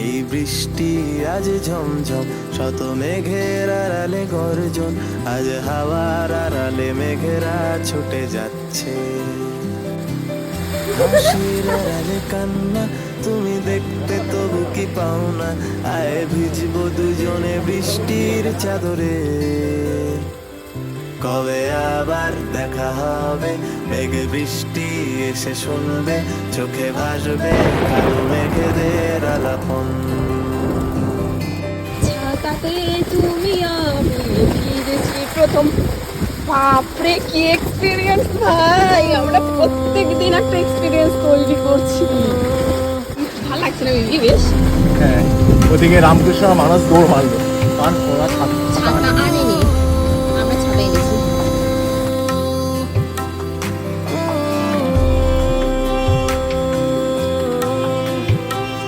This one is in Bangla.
এই বৃষ্টি আজ ঝমঝম, শত মেঘের আড়ালে গর্জন। আজ হাওয়ার আড়ালে মেঘেরা ছুটে যাচ্ছে। হাসির আড়ালে কান্না, তুমি দেখতে তবু কি পাও না আয় ভিজবো দুজনে বৃষ্টির চাদরে। কবে আবার দেখা হবে? মেঘ বৃষ্টি এসে শুনবে, চোখে ভাসবে আলাপন ছাতাতে তুমি আমি ভিজেছি প্রথম। বাপরে কি এক্সপিরিয়েন্স ভাই! আমরা প্রত্যেক দিন একটা এক্সপিরিয়েন্স তৈরি করছি। ভালো লাগছে না বিবি বেশ। হ্যাঁ ওদিকে রামকৃষ্ণ আর মানুষ দৌড় মারলো। কারণ ওরা ছাতা আনিনি।